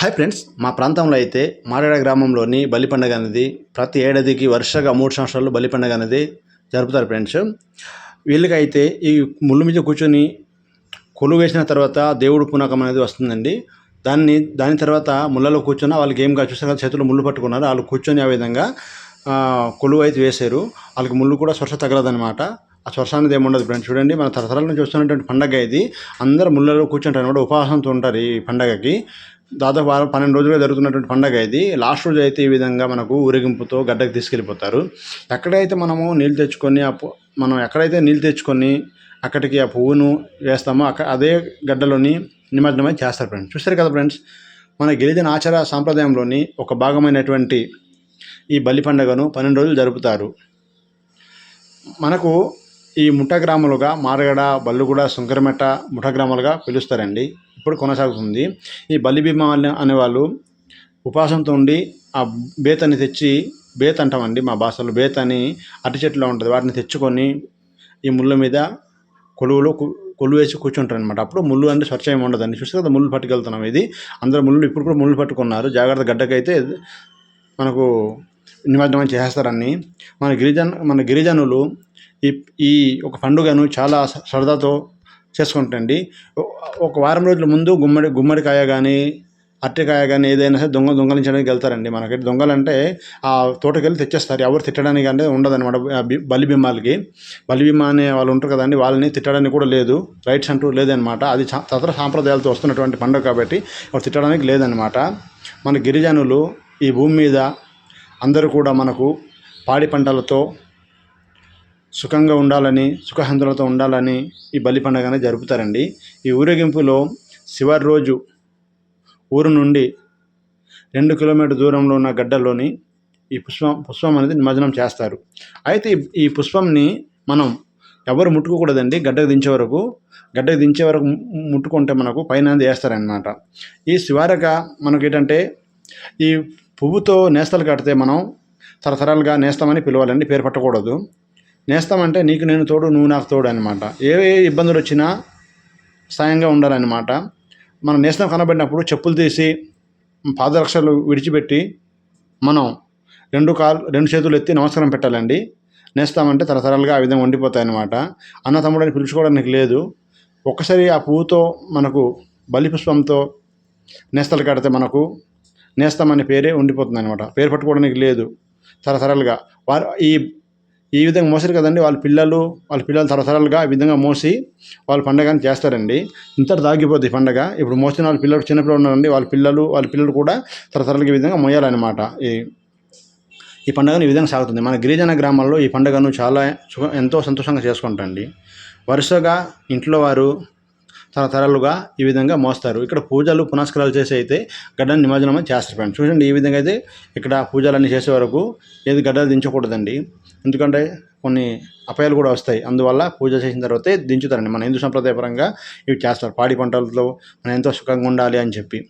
Hi friends మా ప్రాంతంలో అయితే మారేడ గ్రామంలోని బలి పండుగ అనేది ప్రతి ఏడాదికి వరుసగా మూడు సంవత్సరాలు బలి పండుగ అనేది జరుపుతారు ఫ్రెండ్స్ వీళ్ళకైతే ఈ ముళ్ళు మీద కూర్చొని కొలువు వేసిన తర్వాత దేవుడు పునకం అనేది వస్తుందండి. దాన్ని దాని తర్వాత ముళ్ళలో కూర్చొని వాళ్ళకి ఏం కాదు కదా చేతులు ముళ్ళు పట్టుకున్నారు. వాళ్ళు కూర్చొని ఆ విధంగా కొలువు అయితే వేశారు. వాళ్ళకి ముళ్ళు కూడా స్వర్శ తగలదనమాట ఆ స్వర్శ అనేది ఏముండదు ఫ్రెండ్స్ చూడండి మన తరతరాల నుంచి వస్తున్నటువంటి పండగ ఇది. అందరూ ముళ్ళలో కూర్చుంటారు. అనమాట ఉపవాసంతో ఉంటారు ఈ పండగకి. దాదాపు వారం పన్నెండు రోజులుగా జరుగుతున్నటువంటి పండగ ఇది. లాస్ట్ రోజు అయితే ఈ విధంగా మనకు ఊరేగింపుతో గడ్డకు తీసుకెళ్ళిపోతారు. ఎక్కడైతే మనము నీళ్ళు తెచ్చుకొని ఆ మనం ఎక్కడైతే నీళ్ళు తెచ్చుకొని అక్కడికి ఆ పువ్వును వేస్తామో అక్కడ అదే గడ్డలోని నిమజ్జనమై చేస్తారు ఫ్రెండ్స్. చూస్తారు కదా ఫ్రెండ్స్? మన గిరిజన ఆచార సాంప్రదాయంలోని ఒక భాగమైనటువంటి ఈ బలి పండుగను పన్నెండు రోజులు జరుపుతారు. మనకు ఈ ముఠ గ్రామాలుగా మారగడ బల్లుగూడ సుంకరమెట్ట ముఠ గ్రామాలుగా పిలుస్తారండి. ఇప్పుడు కొనసాగుతుంది? ఈ బలిభీమా అనే- అనేవాళ్ళు ఉపాసంతో ఉండి ఆ బేతని తెచ్చి బేత అంటామండి మా భాషలో బేత అని అరటి చెట్లో ఉంటుంది. వాటిని తెచ్చుకొని ఈ ముళ్ళ మీద కొలువులో కు- వేసి కూర్చుంటారు అనమాట అప్పుడు ముళ్ళు అంటే స్వచ్ఛయం ఉండదండి. చూస్తే కదా ముళ్ళు పట్టుకెళ్తున్నాం ఇది. అందరూ ముళ్ళు ఇప్పుడు కూడా ముళ్ళు పట్టుకున్నారు. జాగ్రత్త గడ్డకైతే మనకు నిమజ్జనం చేసేస్తారని మన గిరిజన మన గిరిజనులు ఈ ఈ ఒక పండుగను చాలా సరదాతో చేసుకుంటండి. ఒక వారం రోజుల ముందు గుమ్మడి గుమ్మడికాయ కానీ అరటికాయ కానీ ఏదైనా సరే దొంగ దొంగలించడానికి వెళ్తారండి మనకి. దొంగలంటే ఆ తోటకెళ్ళి తెచ్చేస్తారు. ఎవరు తిట్టడానికి అంటే ఉండదన్నమాట. ఆ బి- బలి అనే వాళ్ళు ఉంటారు కదండి వాళ్ళని తిట్టడానికి కూడా లేదు. రైట్స్ అంటూ లేదనమాట అది తదితర సాంప్రదాయాలతో వస్తున్నటువంటి పండుగ కాబట్టి ఎవరు తిట్టడానికి లేదనమాట మన గిరిజనులు ఈ భూమి మీద అందరూ కూడా మనకు పాడి పంటలతో సుఖంగా ఉండాలని సుఖహంతులతో ఉండాలని ఈ బలి పండుగను జరుపుతారండి. ఈ ఊరేగింపులో శివారి రోజు ఊరు నుండి రెండు కిలోమీటర్ దూరంలో ఉన్న గడ్డలోని ఈ పుష్పం పుష్పం అనేది నిమజ్జనం చేస్తారు. అయితే ఈ- పుష్పంని మనం ఎవరు ముట్టుకోకూడదండి. గడ్డకు దించే వరకు గడ్డకు దించే వరకు ముట్టుకుంటే మనకు పైన వేస్తారనమాట ఈ శివారక మనకి ఏంటంటే ఈ పువ్వుతో నేస్తాలు కడితే మనం తరతరాలుగా నేస్తామని పిలవాలండి. పేరు పట్టకూడదు. నేస్తామంటే నీకు నేను తోడు నువ్వు నాకు తోడు అనమాట ఏ ఏ ఇబ్బందులు వచ్చినా సాయంగా ఉండాలన్నమాట. మనం నేస్తం కనబడినప్పుడు చెప్పులు తీసి పాదరక్షలు విడిచిపెట్టి మనం రెండు కాలు రెండు చేతులు ఎత్తి నమస్కారం పెట్టాలండి. నేస్తామంటే తరతరాలుగా ఆ విధంగా ఉండిపోతాయన్నమాట. అన్న తమ్ముడని పిలుచుకోవడానికి లేదు. ఒక్కసారి ఆ పువ్వుతో మనకు బలి పుష్పంతో నేస్తాలు కడితే మనకు నేస్తం అనే పేరే ఉండిపోతుంది అనమాట పేరు పట్టుకోవడానికి లేదు. తరతరాలుగా వారు ఈ ఈ విధంగా మోసారు కదండి. వాళ్ళ పిల్లలు వాళ్ళ పిల్లలు తరతరాలుగా ఈ విధంగా మోసి వాళ్ళ పండగని చేస్తారండి. ఇంత దాగిపోద్ది ఈ పండగ. ఇప్పుడు మోసిన వాళ్ళ పిల్లలు చిన్నపిల్లలు ఉన్నారండి. వాళ్ళ పిల్లలు వాళ్ళ పిల్లలు కూడా తరతరాలుగా ఈ విధంగా మోయాలన్నమాట ఈ ఈ పండుగను ఈ విధంగా సాగుతుంది. మన గిరిజన గ్రామాల్లో ఈ పండుగను చాలా ఎంతో సంతోషంగా చేసుకుంటారండి. వరుసగా ఇంట్లో వారు తరతరాలుగా ఈ విధంగా మోస్తారు. ఇక్కడ పూజలు పునస్కారాలు చేసి అయితే గడ్డని నిమజ్జనం చేస్తారు ఫ్రెండ్స్ చూడండి ఈ విధంగా అయితే ఇక్కడ పూజలన్నీ చేసే వరకు ఏది గడ్డలు దించకూడదండి. ఎందుకంటే కొన్ని అపాయాలు కూడా వస్తాయి. అందువల్ల పూజ చేసిన తర్వాతే దించుతారండి. మన హిందూ సంప్రదాయపరంగా ఇవి చేస్తారు. పాడి పంటలతో మనం ఎంతో సుఖంగా ఉండాలి అని చెప్పి.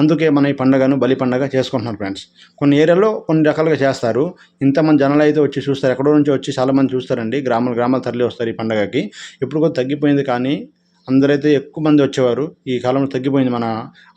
అందుకే మన ఈ పండుగను బలి పండుగ చేసుకుంటున్నారు ఫ్రెండ్స్. కొన్ని ఏరియాలో కొన్ని రకాలుగా చేస్తారు. ఇంతమంది జనాలు అయితే వచ్చి చూస్తారు. ఎక్కడో నుంచి వచ్చి చాలామంది చూస్తారండి. గ్రామాలు గ్రామాలు తరలి వస్తారు ఈ పండుగకి. ఇప్పుడు కూడా తగ్గిపోయింది కానీ అందరైతే ఎక్కువ మంది వచ్చేవారు. ఈ కాలంలో తగ్గిపోయింది మన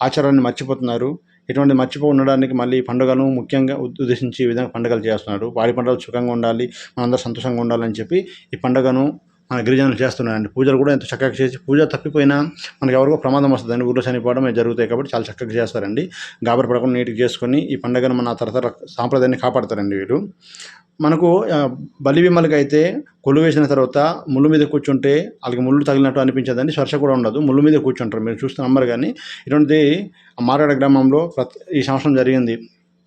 ఆచారాన్ని మర్చిపోతున్నారు. ఇటువంటి మర్చిపో ఉండడానికి మళ్ళీ ఈ పండుగను ముఖ్యంగా ఉద్దేశించి ఈ విధంగా పండుగలు చేస్తున్నారు. పాడి పండుగలు సుఖంగా ఉండాలి మనందరూ సంతోషంగా ఉండాలని చెప్పి ఈ పండుగను మన గిరిజనులు చేస్తున్నారండి. పూజలు కూడా ఎంత చక్కగా చేసి పూజ తప్పిపోయినా మనకి ఎవరికో ప్రమాదం వస్తుందండి ఊళ్ళో చనిపోవడం జరుగుతాయి కాబట్టి చాలా చక్కగా చేస్తారండి. గాబరి పడకుండా నీట్గా చేసుకొని ఈ పండుగను మన తరతర సాంప్రదాయాన్ని కాపాడతారండి వీరు మనకు బలి విమలకైతే అయితే కొలు వేసిన తర్వాత ముళ్ళు మీద కూర్చుంటే వాళ్ళకి ముళ్ళు తగిలినట్టు అనిపించదని స్పర్శ కూడా ఉండదు. ముళ్ళు మీద కూర్చుంటారు. మీరు చూస్తే నమ్మరు కానీ ఇటువంటిది మారాడ గ్రామంలో ప్రతి ఈ సంవత్సరం జరిగింది.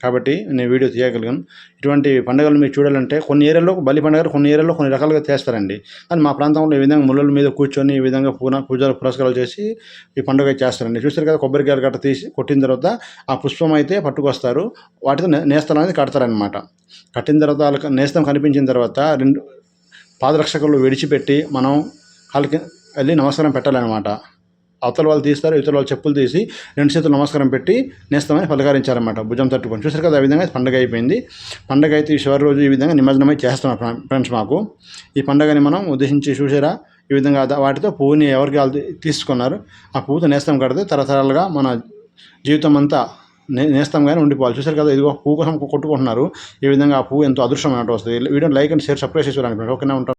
కాబట్టి నేను వీడియో తీయగలిగాను. ఇటువంటి పండుగలు మీరు చూడాలంటే కొన్ని ఏరియాలో బలి పండుగలు కొన్ని ఏరియాలో కొన్ని రకాలుగా చేస్తారండి. కానీ మా ప్రాంతంలో ఈ విధంగా ముళ్ళల మీద కూర్చొని ఈ విధంగా పూన పూజలు పురస్కారాలు చేసి ఈ పండుగ చేస్తారండి. చూస్తారు కదా కొబ్బరికాయలు గట్ట తీసి కొట్టిన తర్వాత ఆ పుష్పం అయితే పట్టుకొస్తారు. వాటితో నే- నేస్తాలు అనేది కడతారనమాట కట్టిన తర్వాత వాళ్ళకి నేస్తం కనిపించిన తర్వాత రెండు పాదరక్షకులు విడిచిపెట్టి మనం వాళ్ళకి వెళ్ళి నమస్కారం పెట్టాలన్నమాట. అవతల వాళ్ళు తీస్తారు ఇతర వాళ్ళు చెప్పులు తీసి రెండు చేతులు నమస్కారం పెట్టి నేస్తామని పలకరించారన్నమాట. భుజం తట్టుకొని. చూసారు కదా ఆ విధంగా పండగ అయిపోయింది. పండగ అయితే ఈ చివరి రోజు ఈ విధంగా నిమజ్జనమై చేస్తున్నాం ఫ్రెండ్స్ మాకు. ఈ పండగని మనం ఉద్దేశించి చూసారా ఈ విధంగా వాటితో పువ్వుని ఎవరికి వాళ్ళు తీసుకున్నారు? ఆ పువ్వుతో నేస్తం కడితే తరతరాలుగా మన జీవితం అంతా నే కానీ ఉండిపోవాలి. చూసారు కదా ఇదిగో పువ్వు కోసం కొట్టుకుంటున్నారు. ఈ విధంగా ఆ పువ్వు ఎంతో అదృష్టం అన్నట్టు వస్తుంది. Video like and share subscribe చేసి ఓకేనా ఉంటాం